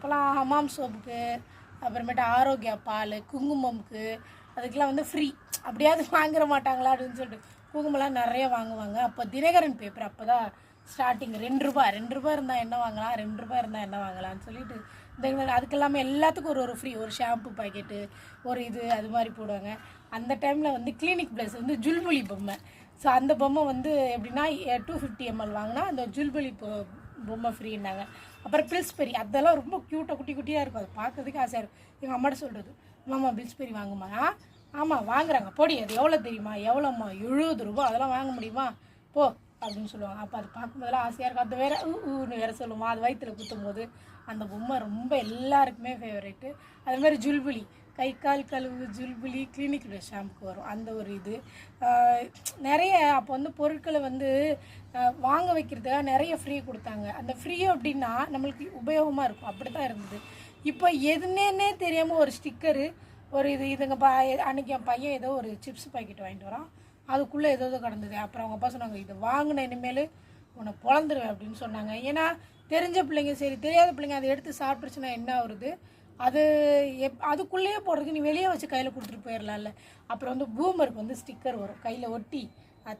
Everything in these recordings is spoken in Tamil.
அப்போல்லாம் ஹமாம் சோப்புக்கு அப்புறமேட்டு ஆரோக்கியா பால் குங்குமம்க்கு அதுக்கெல்லாம் வந்து ஃப்ரீ அப்படியாவது வாங்கிட மாட்டாங்களா அப்படின்னு சொல்லிட்டு குங்குமம்லாம் நிறைய வாங்குவாங்க. அப்போ தினகரன் பேப்பர் அப்போ தான் ஸ்டார்டிங் ரெண்டு ரூபா ரெண்டு ரூபா இருந்தால் என்ன வாங்கலாம்? ரெண்டு ரூபா இருந்தால் என்ன வாங்கலாம்னு சொல்லிட்டு இந்த அதுக்கு எல்லாமே எல்லாத்துக்கும் ஒரு ஒரு ஃப்ரீ ஒரு ஷாம்பு பாக்கெட்டு ஒரு இது அது மாதிரி போடுவாங்க. அந்த டைமில் வந்து கிளினிக் ப்ளஸ் வந்து ஜுல்புலி பொம்மை. ஸோ அந்த பொம்மை வந்து எப்படின்னா டூ ஃபிஃப்டி எம்எல் வாங்கினா அந்த ஜுல்புலி பொ பொம்மை ஃப்ரீன்னாங்க அப்புறம் பில்ஸ்பெரி அதெல்லாம் ரொம்ப க்யூட்டாக குட்டி குட்டியாக இருக்கும். அது பார்க்கறதுக்கு ஆசையாக இருக்கும். எங்கள் அம்மாட்ட சொல்கிறது மாமா பில்ஸ்பெரி வாங்குமா ஆ ஆமாம் வாங்குறாங்க. பொடி அது எவ்வளோ தெரியுமா? எவ்வளோம்மா? எழுபது ரூபா. அதெல்லாம் வாங்க முடியுமா? போ அப்படின்னு சொல்லுவாங்க. அப்போ அது பார்க்கும்போதெல்லாம் ஆசையாக இருக்கும். அது வேற ஊன்னு வேற சொல்லுவோம் அது வயிற்றுல குத்தும் போது அந்த பொம்மை ரொம்ப எல்லாருக்குமே ஃபேவரெட்டு அதுமாதிரி ஜுல்புலி கை கால் கழுவு ஜுல்புலி கிளினிக் ஷாம்புக்கு வரும். அந்த ஒரு இது. நிறைய அப்போ வந்து பொருட்களை வந்து வாங்க வைக்கிறதுக்காக நிறைய ஃப்ரீ கொடுத்தாங்க. அந்த ஃப்ரீ அப்படின்னா நம்மளுக்கு உபயோகமாக இருக்கும். அப்படி தான் இருந்தது. இப்போ எதுனேன்னே தெரியாமல் ஒரு ஸ்டிக்கரு ஒரு இது இதுங்க பா அன்றைக்கி என் பையன் ஏதோ ஒரு சிப்ஸ் பாக்கெட் வாங்கிட்டு வரான். அதுக்குள்ளே ஏதோ ஏதோ கிடந்தது. அப்புறம் அவங்க அப்பா சொன்னாங்க இதை வாங்கின இனிமேல் உன்னை பிறந்துருவேன் அப்படின்னு சொன்னாங்க. ஏன்னா தெரிஞ்ச பிள்ளைங்க சரி தெரியாத பிள்ளைங்க அதை எடுத்து சாப்பிட்டுருச்சுன்னா என்ன ஆகுறது? அது எப் அதுக்குள்ளேயே போடுறதுக்கு நீ வெளியே வச்சு கையில் கொடுத்துட்டு போயிடலாம்ல அப்புறம் வந்து பூமருக்கு வந்து ஸ்டிக்கர் வரும். கையில் ஒட்டி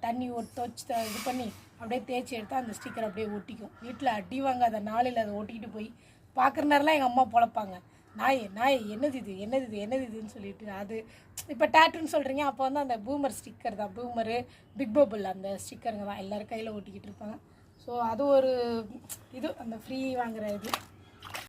தண்ணி ஒட்டி துவச்சி இது பண்ணி அப்படியே தேய்ச்சி எடுத்தால் அந்த ஸ்டிக்கர் அப்படியே ஒட்டிக்கும். வீட்டில் அடி வாங்காத நாளில் அதை ஒட்டிக்கிட்டு போய் பார்க்குற நேரம்லாம் எங்கள் அம்மா பொழப்பாங்க. நாய் நாய் என்னது இது என்னது இது என்னது இதுன்னு சொல்லிட்டு அது இப்போ டேட்டுன்னு சொல்கிறீங்க அப்போ வந்து அந்த பூமர் ஸ்டிக்கர் தான். பூமரு பிக் பபுள் அந்த ஸ்டிக்கருங்க தான். எல்லோரும் கையில் ஒட்டிக்கிட்டு இருப்பாங்க. ஸோ அது ஒரு இது அந்த ஃப்ரீ வாங்குற இது.